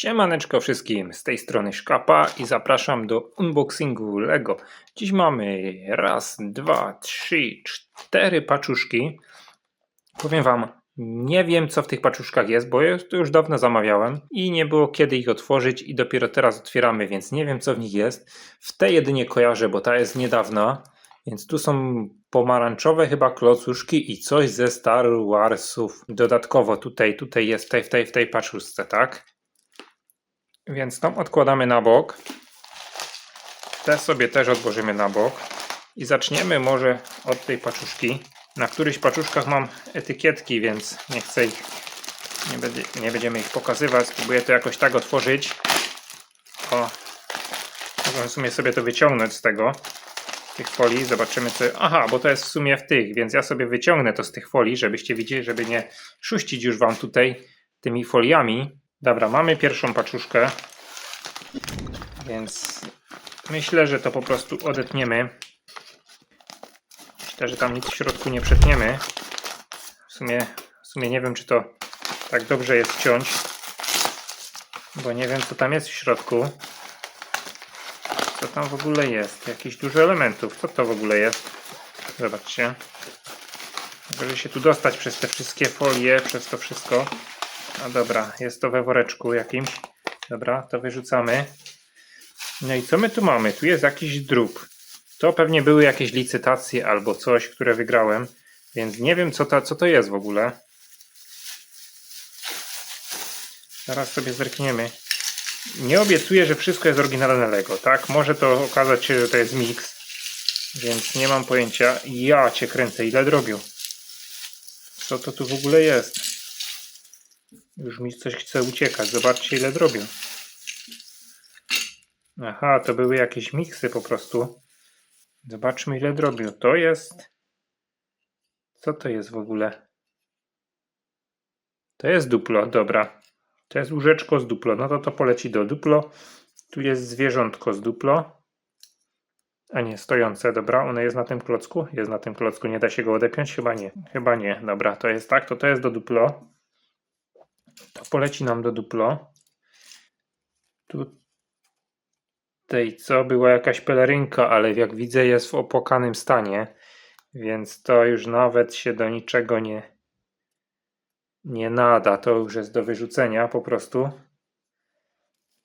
Siemaneczko wszystkim, z tej strony Szkapa i zapraszam do unboxingu LEGO. Dziś mamy raz, dwa, trzy, cztery paczuszki. Powiem wam, nie wiem co w tych paczuszkach jest, bo ja to już dawno zamawiałem i nie było kiedy ich otworzyć i dopiero teraz otwieramy, więc nie wiem co w nich jest. W tej jedynie kojarzę, bo ta jest niedawna, więc tu są pomarańczowe chyba klocuszki i coś ze Star Warsów. Dodatkowo tutaj, tutaj jest w tej, w tej, w tej paczuszce, tak? Więc tą odkładamy na bok. Te sobie też odłożymy na bok. I zaczniemy może od tej paczuszki. Na którychś paczuszkach mam etykietki, więc nie chcę ich, nie, będzie, nie będziemy ich pokazywać. Spróbuję to jakoś tak otworzyć. O, w sumie sobie to wyciągnąć z tego, z tych folii. Zobaczymy co... Aha, bo to jest w sumie w tych, więc ja sobie wyciągnę to z tych folii, żebyście widzieli, żeby nie szuścić już Wam tutaj tymi foliami. Dobra, mamy pierwszą paczuszkę, więc myślę, że to po prostu odetniemy. Myślę, że tam nic w środku nie przetniemy. W sumie, w sumie nie wiem, czy to tak dobrze jest ciąć, bo nie wiem, co tam jest w środku. Co tam w ogóle jest? Jakieś dużo elementów. Co to w ogóle jest? Zobaczcie. Żeby się tu dostać przez te wszystkie folie, przez to wszystko. A dobra, jest to we woreczku jakimś. Dobra, to wyrzucamy. No i co my tu mamy? Tu jest jakiś drób. To pewnie były jakieś licytacje albo coś, które wygrałem. Więc nie wiem, co to, co to jest w ogóle. Zaraz sobie zerkniemy. Nie obiecuję, że wszystko jest oryginalne Lego, tak? Może to okazać się, że to jest mix. Więc nie mam pojęcia. Ja cię kręcę, ile drobiu. Co to tu w ogóle jest? Już mi coś chce uciekać. Zobaczcie ile drobią. Aha, to były jakieś miksy po prostu. Zobaczmy ile drobią. To jest... Co to jest w ogóle? To jest duplo, dobra. To jest łóżeczko z duplo. No to to poleci do duplo. Tu jest zwierzątko z duplo. A nie, stojące, dobra. Ono jest na tym klocku? Jest na tym klocku. Nie da się go odepiąć? Chyba nie. Chyba nie. Dobra, to jest tak. To to jest do duplo. To poleci nam do duplo. Tutaj co? Była jakaś pelerynka, ale jak widzę jest w opłakanym stanie. Więc to już nawet się do niczego nie, nie nada. To już jest do wyrzucenia po prostu.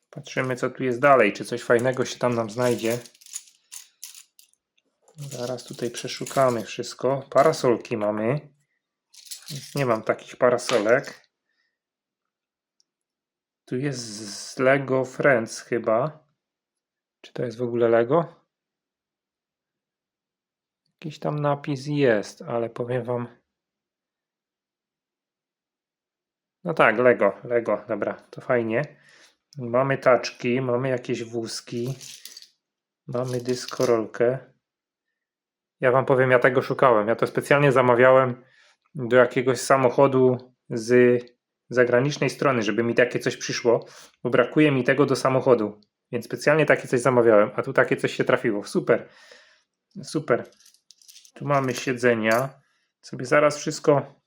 Patrzymy co tu jest dalej. Czy coś fajnego się tam nam znajdzie. Zaraz tutaj przeszukamy wszystko. Parasolki mamy. Nie mam takich parasolek. Tu jest z Lego Friends chyba. Czy to jest w ogóle Lego? Jakiś tam napis jest, ale powiem wam. No tak, Lego, Lego, dobra, to fajnie. Mamy taczki, mamy jakieś wózki, mamy dyskorolkę. Ja wam powiem, ja tego szukałem. Ja to specjalnie zamawiałem do jakiegoś samochodu z zagranicznej strony, żeby mi takie coś przyszło, bo brakuje mi tego do samochodu. Więc specjalnie takie coś zamawiałem, a tu takie coś się trafiło. Super. Super. Tu mamy siedzenia. Sobie zaraz wszystko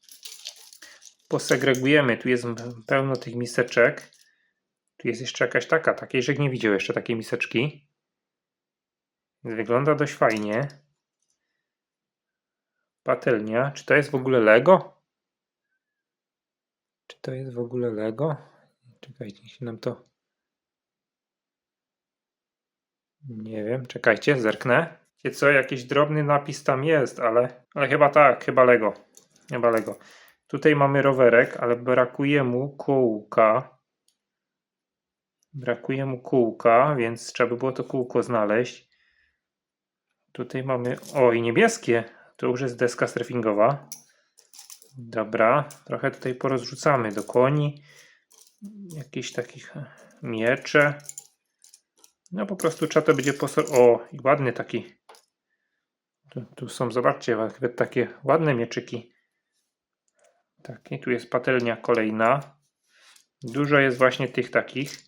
posegregujemy. Tu jest pełno tych miseczek. Tu jest jeszcze jakaś taka. Takiej, że nie widział jeszcze takiej miseczki. Wygląda dość fajnie. Patelnia. Czy to jest w ogóle Lego? Czy to jest w ogóle Lego? Czekajcie, się nam to. Nie wiem, czekajcie, zerknę. Wiecie co, jakiś drobny napis tam jest, ale, ale chyba tak, chyba Lego. Chyba Lego. Tutaj mamy rowerek, ale brakuje mu kółka. Brakuje mu kółka, więc trzeba by było to kółko znaleźć. Tutaj mamy. O, i niebieskie. To już jest deska surfingowa. Dobra, trochę tutaj porozrzucamy do koni. Jakiś takich miecze. No po prostu trzeba to będzie posor... O, i ładny taki. Tu, tu są, zobaczcie, nawet takie ładne mieczyki. Taki, tu jest patelnia kolejna. Dużo jest właśnie tych takich.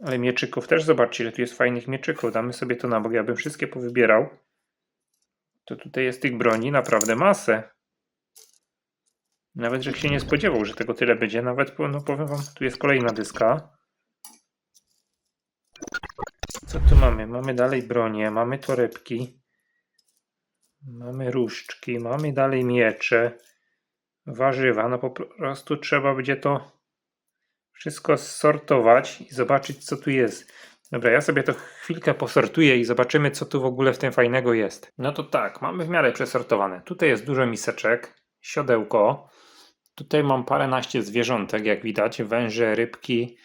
Ale mieczyków też zobaczcie, ile tu jest fajnych mieczyków. Damy sobie to na bok. Ja bym wszystkie powybierał. To tutaj jest tych broni naprawdę masę. Nawet, że się nie spodziewał, że tego tyle będzie. Nawet, no powiem wam, tu jest kolejna dyska. Co tu mamy? Mamy dalej bronię, mamy torebki, mamy różdżki, mamy dalej miecze, warzywa. No po prostu trzeba będzie to wszystko sortować i zobaczyć, co tu jest. Dobra, ja sobie to chwilkę posortuję i zobaczymy, co tu w ogóle w tym fajnego jest. No to tak, mamy w miarę przesortowane. Tutaj jest dużo miseczek, siodełko. Tutaj mam paręnaście zwierzątek, jak widać, węże, rybki,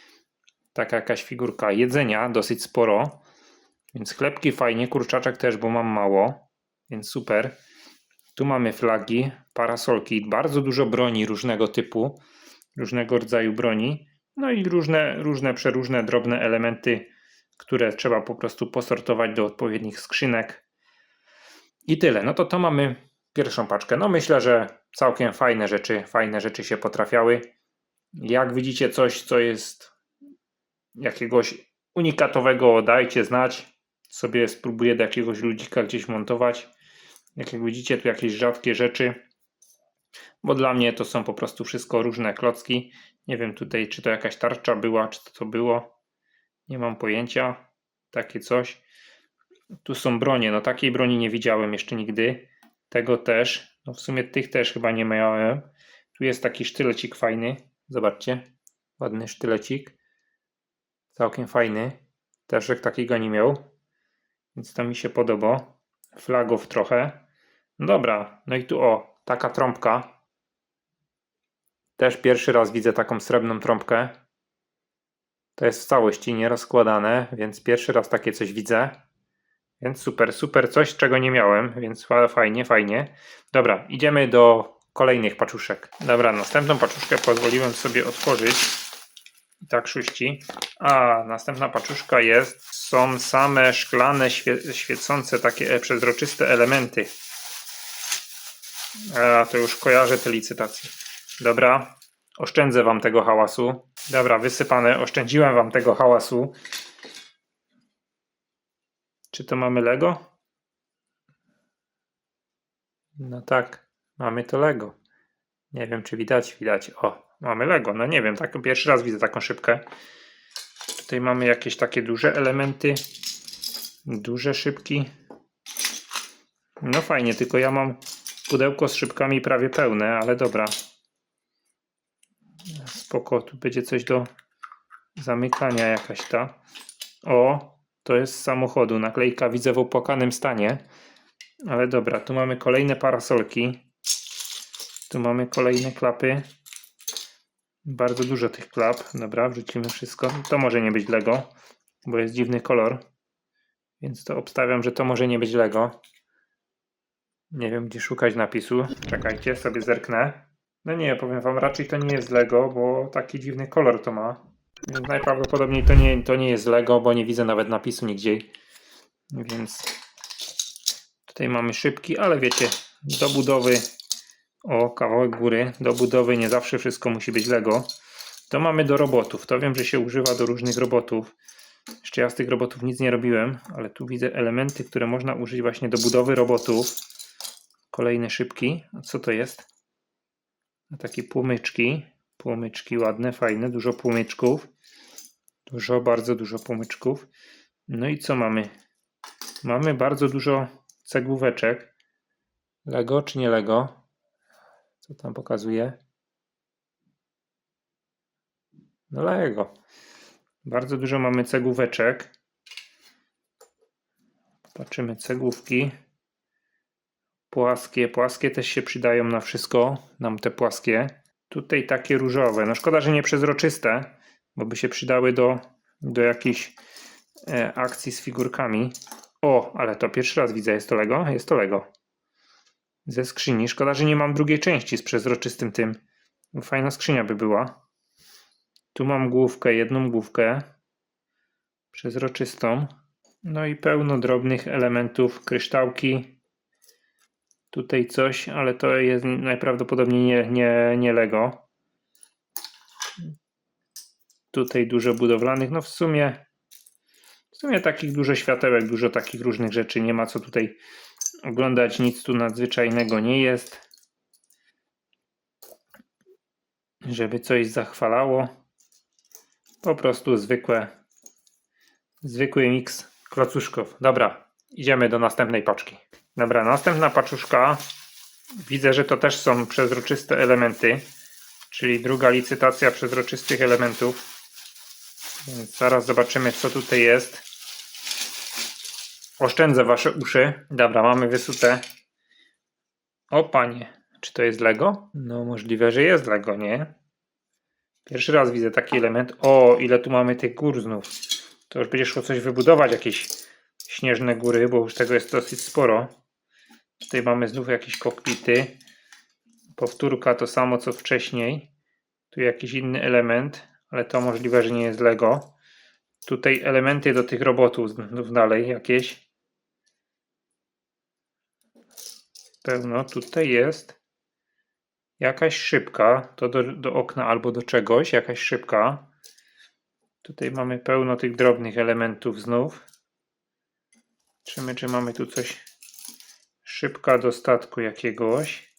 taka jakaś figurka jedzenia, dosyć sporo. Więc chlebki fajnie, kurczaczek też, bo mam mało, więc super. Tu mamy flagi, parasolki, bardzo dużo broni różnego typu, różnego rodzaju broni. No i różne, różne, przeróżne, drobne elementy, które trzeba po prostu posortować do odpowiednich skrzynek. I tyle. No to to mamy pierwszą paczkę. No myślę, że całkiem fajne rzeczy, fajne rzeczy się potrafiały. Jak widzicie coś, co jest jakiegoś unikatowego, dajcie znać. Sobie spróbuję do jakiegoś ludzika gdzieś montować. Jak, widzicie, tu jakieś rzadkie rzeczy. Bo dla mnie to są po prostu wszystko różne klocki. Nie wiem tutaj, czy to jakaś tarcza była, czy to, to było. Nie mam pojęcia. Takie coś. Tu są bronie. No takiej broni nie widziałem jeszcze nigdy. Tego też. No w sumie tych też chyba nie miałem. Tu jest taki sztylecik fajny. Zobaczcie. Ładny sztylecik. Całkiem fajny. Też jak takiego nie miał. Więc to mi się podoba. Flagów trochę. No dobra. No i tu o. Taka trąbka. Też pierwszy raz widzę taką srebrną trąbkę. To jest w całości nierozkładane, więc pierwszy raz takie coś widzę. Więc super, super, coś czego nie miałem, więc fa- fajnie, fajnie. Dobra, idziemy do kolejnych paczuszek. Dobra, następną paczuszkę pozwoliłem sobie otworzyć. I tak szuści. A, następna paczuszka jest, są same szklane, świe- świecące, takie e, przezroczyste elementy. A, to już kojarzę te licytacje. Dobra, oszczędzę wam tego hałasu. Dobra, wysypane, oszczędziłem wam tego hałasu. Czy to mamy Lego? No tak, mamy to Lego. Nie wiem, czy widać, widać. O, mamy Lego. No nie wiem, tak pierwszy raz widzę taką szybkę. Tutaj mamy jakieś takie duże elementy. Duże szybki. No fajnie, tylko ja mam pudełko z szybkami prawie pełne, ale dobra. Spoko, tu będzie coś do zamykania jakaś ta. O, to jest z samochodu. Naklejka widzę w opłakanym stanie. Ale dobra, tu mamy kolejne parasolki. Tu mamy kolejne klapy. Bardzo dużo tych klap. Dobra, wrzucimy wszystko. To może nie być Lego, bo jest dziwny kolor. Więc to obstawiam, że to może nie być Lego. Nie wiem, gdzie szukać napisu. Czekajcie, sobie zerknę. No nie, powiem wam, raczej to nie jest Lego, bo taki dziwny kolor to ma. Najprawdopodobniej to nie, to nie jest Lego, bo nie widzę nawet napisu nigdzie. Więc tutaj mamy szybki, ale wiecie, do budowy o kawałek góry, do budowy nie zawsze wszystko musi być Lego. To mamy do robotów. To wiem, że się używa do różnych robotów. Jeszcze ja z tych robotów nic nie robiłem, ale tu widzę elementy, które można użyć właśnie do budowy robotów. Kolejne szybki. A co to jest? Takie płomyczki. Płomyczki ładne, fajne, dużo płomyczków. Dużo, bardzo dużo płomyczków. No i co mamy? Mamy bardzo dużo cegłóweczek. Lego czy nie Lego? Co tam pokazuje? No Lego. Bardzo dużo mamy cegłóweczek. Patrzymy cegłówki. Płaskie. Płaskie też się przydają na wszystko. Nam te płaskie. Tutaj takie różowe. No szkoda, że nie przezroczyste, bo by się przydały do, do jakichś e, akcji z figurkami. O, ale to pierwszy raz widzę. Jest to Lego? Jest to Lego. Ze skrzyni. Szkoda, że nie mam drugiej części z przezroczystym tym. Fajna skrzynia by była. Tu mam główkę, jedną główkę. Przezroczystą. No i pełno drobnych elementów, kryształki. Tutaj coś, ale to jest najprawdopodobniej nie, nie, nie Lego. Tutaj dużo budowlanych. No w sumie w sumie takich dużo światełek, dużo takich różnych rzeczy. Nie ma co tutaj oglądać. Nic tu nadzwyczajnego nie jest. żeby coś zachwalało. Po prostu zwykłe, zwykły miks klocuszków. Dobra, idziemy do następnej paczki. Dobra, następna paczuszka. Widzę, że to też są przezroczyste elementy, czyli druga licytacja przezroczystych elementów. Więc zaraz zobaczymy, co tutaj jest. Oszczędzę wasze uszy. Dobra, mamy wysute. O panie, czy to jest Lego? No możliwe, że jest Lego, nie? Pierwszy raz widzę taki element. O, ile tu mamy tych gór znów. To już będzie szło coś wybudować, jakieś śnieżne góry, bo już tego jest dosyć sporo. Tutaj mamy znów jakieś kokpity. Powtórka to samo co wcześniej. Tu jakiś inny element, ale to możliwe, że nie jest Lego. Tutaj elementy do tych robotów znów dalej jakieś. Pełno. Tutaj jest jakaś szybka. To do, do okna albo do czegoś. Jakaś szybka. Tutaj mamy pełno tych drobnych elementów znów. Czymy, czy mamy tu coś szybka do statku jakiegoś.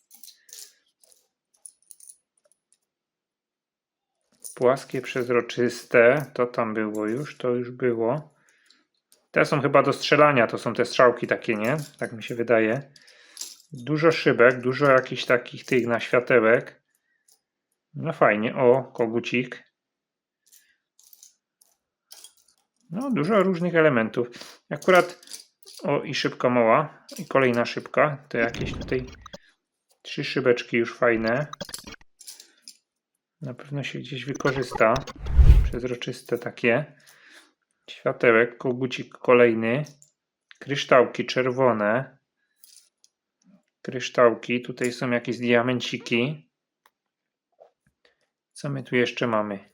Płaskie, przezroczyste. To tam było już, to już było. Te są chyba do strzelania, to są te strzałki takie, nie? Tak mi się wydaje. Dużo szybek, dużo jakichś takich tych na światełek. No fajnie. O, kogucik. No, dużo różnych elementów. Akurat, o i szybka mała, i kolejna szybka. To jakieś tutaj trzy szybeczki już fajne. Na pewno się gdzieś wykorzysta. Przezroczyste takie. Światełek, kogucik kolejny. Kryształki czerwone. Kryształki. Tutaj są jakieś diamenciki. Co my tu jeszcze mamy?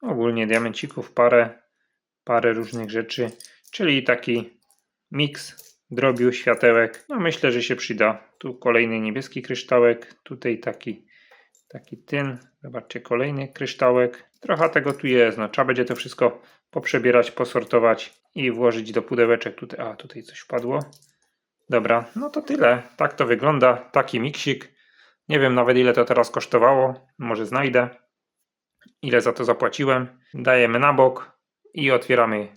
Ogólnie diamencików parę, parę różnych rzeczy, czyli taki miks drobiu światełek. No myślę, że się przyda. Tu kolejny niebieski kryształek, tutaj taki taki tyn. Zobaczcie, kolejny kryształek. Trochę tego tu jest. No, trzeba będzie to wszystko poprzebierać, posortować i włożyć do pudełeczek. Tutaj, a tutaj coś wpadło. Dobra, no to tyle. Tak to wygląda. Taki miksik. Nie wiem nawet ile to teraz kosztowało. Może znajdę. Ile za to zapłaciłem. Dajemy na bok i otwieramy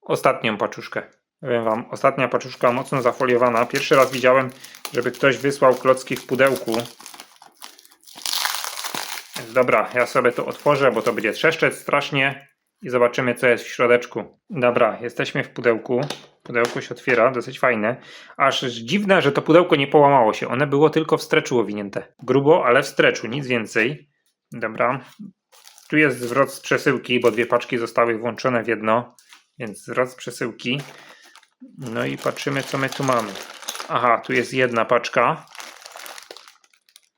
ostatnią paczuszkę. Powiem wam, ostatnia paczuszka mocno zafoliowana. Pierwszy raz widziałem, żeby ktoś wysłał klocki w pudełku. Więc dobra, ja sobie to otworzę, bo to będzie trzeszczeć strasznie i zobaczymy, co jest w środeczku. Dobra, jesteśmy w pudełku. Pudełko się otwiera, dosyć fajne. Aż dziwne, że to pudełko nie połamało się. One było tylko w streczu owinięte. Grubo, ale w streczu, nic więcej. Dobra. Tu jest zwrot z przesyłki, bo dwie paczki zostały włączone w jedno. Więc zwrot z przesyłki. No i patrzymy, co my tu mamy. Aha, tu jest jedna paczka.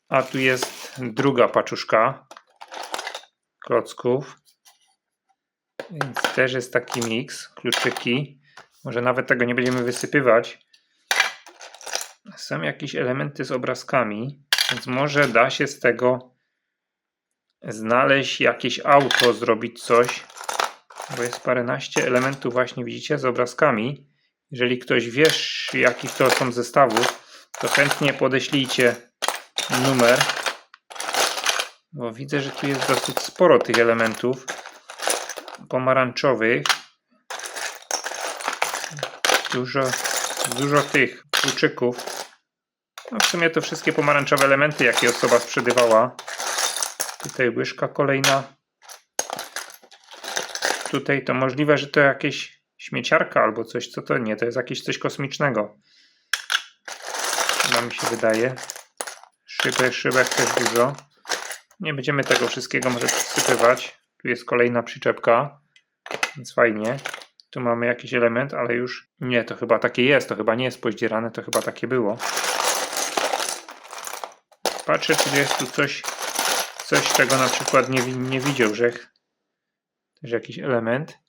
A tu jest druga paczuszka klocków. Więc też jest taki miks, kluczyki. Może nawet tego nie będziemy wysypywać. Są jakieś elementy z obrazkami, więc może da się z tego znaleźć jakieś auto, zrobić coś. Bo jest paręnaście elementów właśnie, widzicie, z obrazkami. Jeżeli ktoś wie, jakich to są zestawów, to chętnie podeślijcie numer. Bo widzę, że tu jest dosyć sporo tych elementów pomarańczowych. Dużo, dużo tych kluczyków. No w sumie to wszystkie pomarańczowe elementy, jakie osoba sprzedawała. Tutaj łyżka kolejna. Tutaj to możliwe, że to jakieś śmieciarka albo coś. Co to nie? To jest jakieś coś kosmicznego. Chyba mi się wydaje. Szybek, szybek też dużo. Nie będziemy tego wszystkiego może przysypywać. Tu jest kolejna przyczepka, więc fajnie. Tu mamy jakiś element, ale już nie, to chyba takie jest. To chyba nie jest poździerane, to chyba takie było. Patrzę, czy jest tu coś, coś czego na przykład nie, nie widział, że też jakiś element.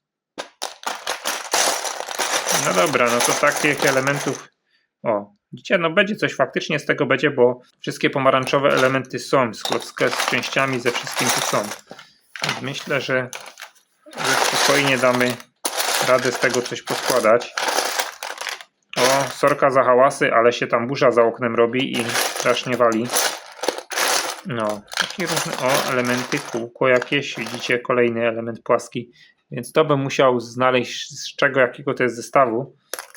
No dobra, no to takich elementów. O, widzicie, no będzie coś faktycznie z tego będzie, bo wszystkie pomarańczowe elementy są z, z częściami, ze wszystkim tu są. Myślę, że, że spokojnie damy radę z tego coś poskładać. O, sorka za hałasy, ale się tam burza za oknem robi i strasznie wali. No, takie różne, o, elementy, kółko jakieś, widzicie, kolejny element płaski, więc to bym musiał znaleźć z czego, jakiego to jest zestawu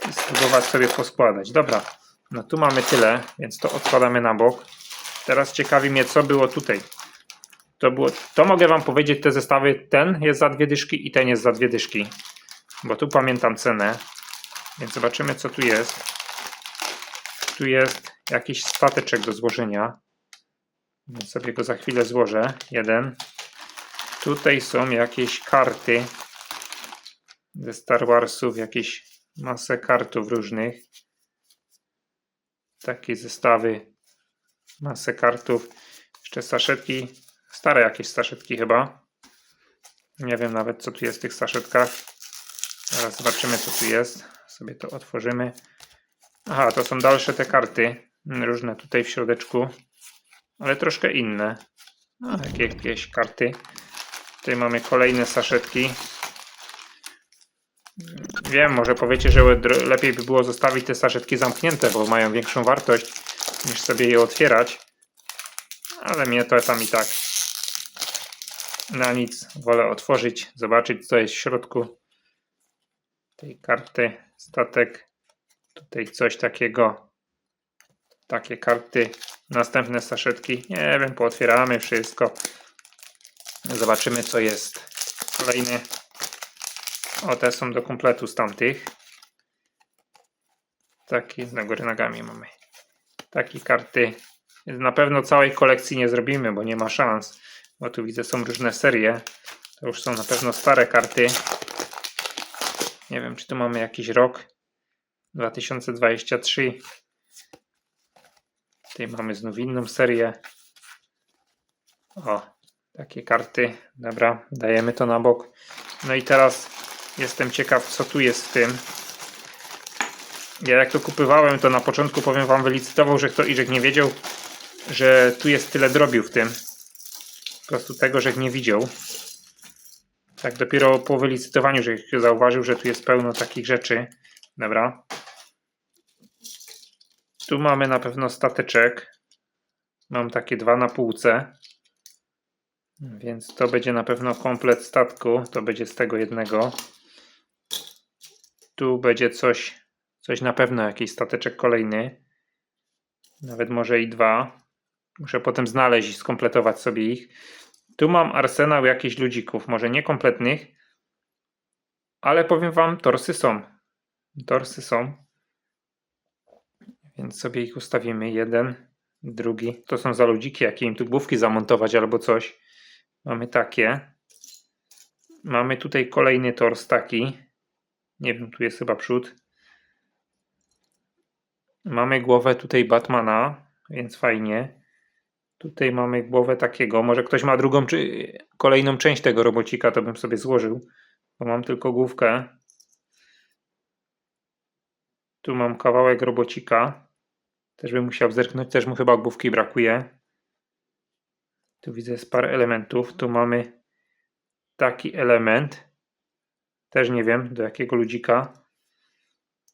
i spróbować sobie poskładać. Dobra, no tu mamy tyle, więc to odkładamy na bok. Teraz ciekawi mnie, co było tutaj. To, było, to mogę wam powiedzieć, te zestawy, ten jest za dwie dyszki i ten jest za dwie dyszki, bo tu pamiętam cenę, więc zobaczymy, co tu jest. Tu jest jakiś stateczek do złożenia. Więc sobie go za chwilę złożę. Jeden. Tutaj są jakieś karty ze Star Warsów, jakieś masę kartów różnych. Takie zestawy, masę kartów. Jeszcze saszetki, stare jakieś saszetki chyba. Nie wiem nawet co tu jest w tych saszetkach. Zaraz zobaczymy co tu jest. Sobie to otworzymy. Aha, to są dalsze te karty. Różne tutaj w środeczku ale troszkę inne. No, jakieś karty. Tutaj mamy kolejne saszetki. Wiem, może powiecie, że lepiej by było zostawić te saszetki zamknięte, bo mają większą wartość niż sobie je otwierać. Ale mnie to tam i tak na nic. Wolę otworzyć, zobaczyć co jest w środku tej karty. Statek. Tutaj coś takiego. Takie karty. Następne saszetki. Nie wiem, pootwieramy wszystko. Zobaczymy, co jest. Kolejny. O, te są do kompletu z tamtych. Taki do góry nogami mamy. Takie karty. Na pewno całej kolekcji nie zrobimy, bo nie ma szans. Bo tu widzę, są różne serie. To już są na pewno stare karty. Nie wiem, czy tu mamy jakiś rok. 2023. Tutaj mamy znów inną serię. O, takie karty. Dobra, dajemy to na bok. No i teraz jestem ciekaw, co tu jest w tym. Ja jak to kupywałem, to na początku powiem wam wylicytował, że kto Iżek nie wiedział, że tu jest tyle drobiu w tym. Po prostu tego, że nie widział. Tak dopiero po wylicytowaniu, że zauważył, że tu jest pełno takich rzeczy. Dobra. Tu mamy na pewno stateczek. Mam takie dwa na półce. Więc to będzie na pewno komplet statku. To będzie z tego jednego. Tu będzie coś, coś na pewno, jakiś stateczek kolejny. Nawet może i dwa. Muszę potem znaleźć i skompletować sobie ich. Tu mam arsenał jakichś ludzików, może nie kompletnych, ale powiem wam, torsy są. Torsy są. Więc sobie ich ustawimy. Jeden, drugi. To są za ludziki, jakie im tu główki zamontować albo coś. Mamy takie. Mamy tutaj kolejny tors taki. Nie wiem, tu jest chyba przód. Mamy głowę tutaj Batmana, więc fajnie. Tutaj mamy głowę takiego. Może ktoś ma drugą czy kolejną część tego robocika, to bym sobie złożył. Bo mam tylko główkę. Tu mam kawałek robocika. Też bym musiał zerknąć, też mu chyba główki brakuje. Tu widzę jest parę elementów. Tu mamy taki element. Też nie wiem do jakiego ludzika.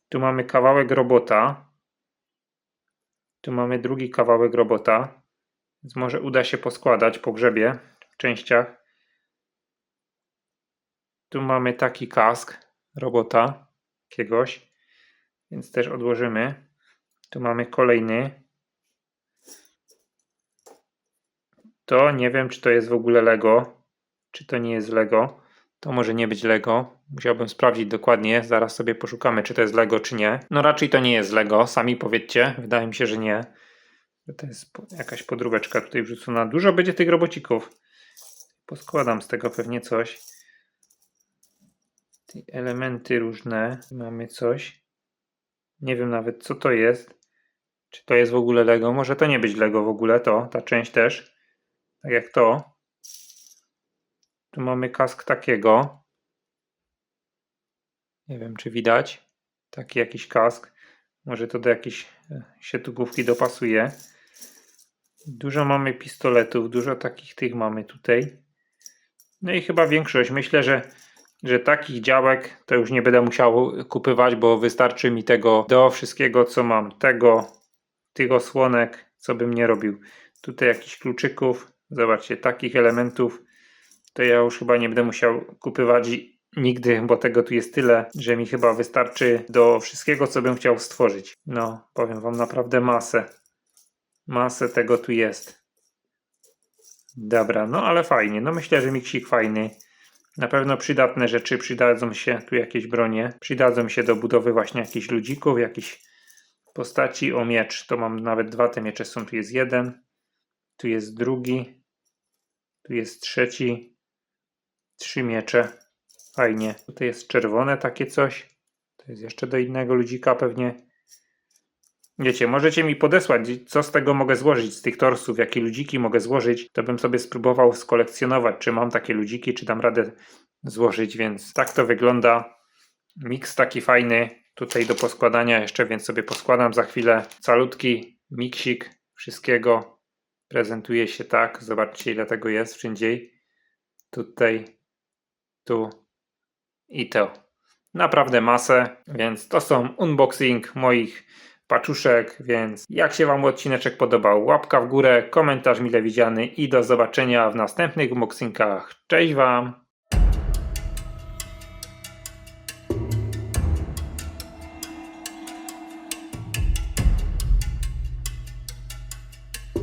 Tu mamy kawałek robota. Tu mamy drugi kawałek robota. Więc może uda się poskładać po grzebie w częściach. Tu mamy taki kask robota jakiegoś. Więc też odłożymy. Tu mamy kolejny. To nie wiem, czy to jest w ogóle Lego, czy to nie jest Lego. To może nie być Lego. Musiałbym sprawdzić dokładnie. Zaraz sobie poszukamy, czy to jest Lego, czy nie. No raczej to nie jest Lego. Sami powiedzcie. Wydaje mi się, że nie. To jest jakaś podróbeczka tutaj wrzucona. Dużo będzie tych robocików. Poskładam z tego pewnie coś. Te elementy różne. Mamy coś. Nie wiem nawet co to jest. Czy to jest w ogóle Lego? Może to nie być Lego w ogóle, to, ta część też. Tak jak to. Tu mamy kask takiego. Nie wiem, czy widać. Taki jakiś kask. Może to do jakiejś e, siatugówki dopasuje. Dużo mamy pistoletów, dużo takich tych mamy tutaj. No i chyba większość. Myślę, że, że takich działek to już nie będę musiał kupywać, bo wystarczy mi tego do wszystkiego, co mam. Tego, tych osłonek, co bym nie robił. Tutaj jakichś kluczyków. Zobaczcie, takich elementów to ja już chyba nie będę musiał kupywać nigdy, bo tego tu jest tyle, że mi chyba wystarczy do wszystkiego, co bym chciał stworzyć. No, powiem wam naprawdę masę. Masę tego tu jest. Dobra, no ale fajnie. No myślę, że miksik fajny. Na pewno przydatne rzeczy przydadzą się, tu jakieś bronie, przydadzą się do budowy właśnie jakichś ludzików, jakichś postaci. O miecz, to mam nawet dwa te miecze są, tu jest jeden, tu jest drugi, tu jest trzeci, trzy miecze, fajnie. Tutaj jest czerwone takie coś, to jest jeszcze do innego ludzika pewnie. Wiecie, możecie mi podesłać, co z tego mogę złożyć, z tych torsów, jakie ludziki mogę złożyć, to bym sobie spróbował skolekcjonować, czy mam takie ludziki, czy dam radę złożyć, więc tak to wygląda. Miks taki fajny, tutaj do poskładania jeszcze, więc sobie poskładam za chwilę. Calutki miksik wszystkiego. Prezentuje się tak, zobaczcie ile tego jest wszędzie. Tutaj, tu i to. Naprawdę masę, więc to są unboxing moich paczuszek, więc jak się Wam odcineczek podobał, łapka w górę, komentarz mile widziany i do zobaczenia w następnych unboxingach. Cześć Wam!